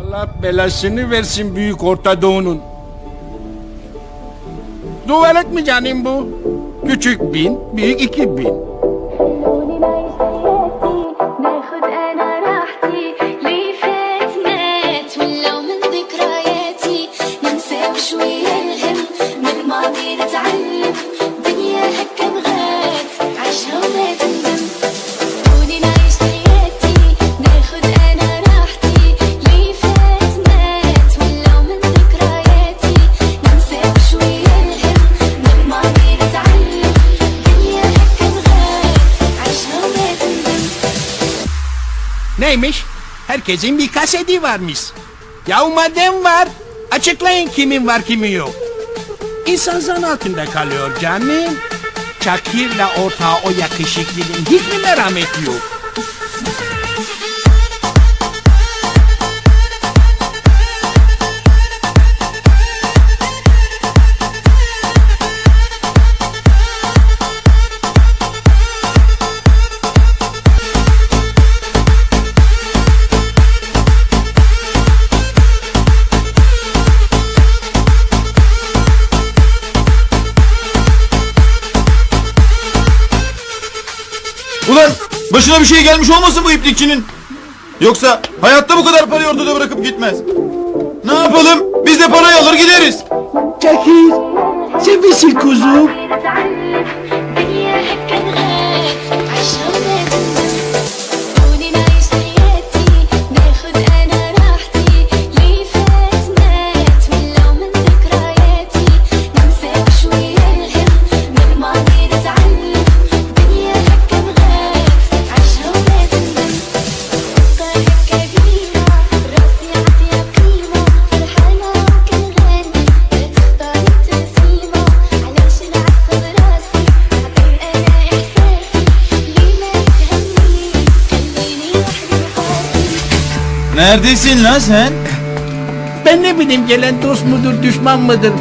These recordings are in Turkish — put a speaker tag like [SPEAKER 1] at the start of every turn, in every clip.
[SPEAKER 1] Allah belasını versin büyük Orta Doğu'nun. Tuvalet mi canım bu? Küçük bin, büyük iki bin. Neymiş? Herkesin bir kaseti varmış. Ya madem var, açıklayın kimin var kimin yok. İnsan zan altında kalıyor canım. Çakir'le ortağı o yakışıklının hiç mi merhameti yok?
[SPEAKER 2] Ulan başına bir şey gelmiş olmasın bu iplikçinin? Yoksa hayatta bu kadar parayı ortada bırakıp gitmez. Ne yapalım? Biz de parayı alır gideriz.
[SPEAKER 1] Çakir, sen misin kuzum?
[SPEAKER 2] Neredesin lan sen?
[SPEAKER 1] Ben ne bileyim gelen dost mudur düşman mıdır?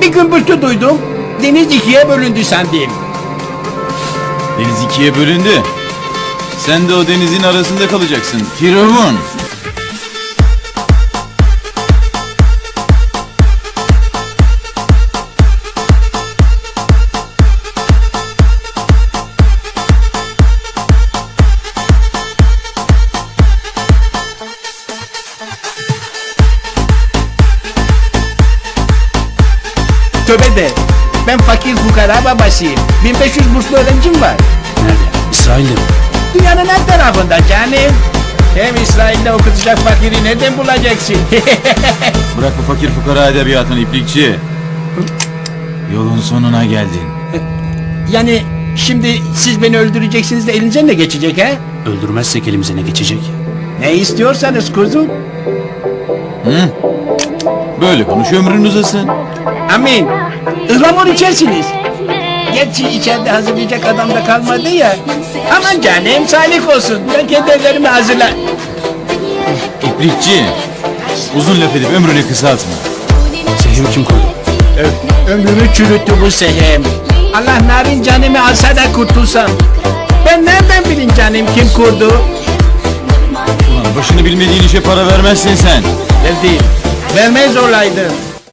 [SPEAKER 1] Bir gümbürtü duydum. Deniz ikiye bölündü sandım.
[SPEAKER 2] Deniz ikiye bölündü. Sen de o denizin arasında kalacaksın. Firavun.
[SPEAKER 1] Tövbe de. Ben fakir fukara babasıyım. 1500 burslu öğrencim var.
[SPEAKER 3] Nerede? İsrail'de mi?
[SPEAKER 1] Dünyanın her tarafında canım. Hem İsrail'de okutacak fakiri nereden bulacaksın?
[SPEAKER 2] Bırak bu fakir fukara edebiyatını iplikçi. Yolun sonuna geldin.
[SPEAKER 1] yani şimdi siz beni öldüreceksiniz de elinize ne geçecek ha?
[SPEAKER 3] Öldürmezsek elimize ne geçecek?
[SPEAKER 1] Ne istiyorsanız kuzum.
[SPEAKER 2] Hı? Böyle konuş ömrün uzasın.
[SPEAKER 1] Amin. Ihlamur içersiniz. Gerçi içeride hazırlayacak adam da kalmadı ya. Aman canım salik olsun. Ben kendi ellerimi hazırla.
[SPEAKER 2] İplikçi. Uzun laf edip ömrünü kısaltma.
[SPEAKER 3] Zehri kim koydu?
[SPEAKER 1] Ömrümü çürüttü bu sehem. Allah narin canımı alsa da kurtulsam. Ben nereden bileyim canım kim kurdu?
[SPEAKER 2] Ulan başını bilmediğin işe para vermezsin sen.
[SPEAKER 1] Verdi. Vermez olaydım.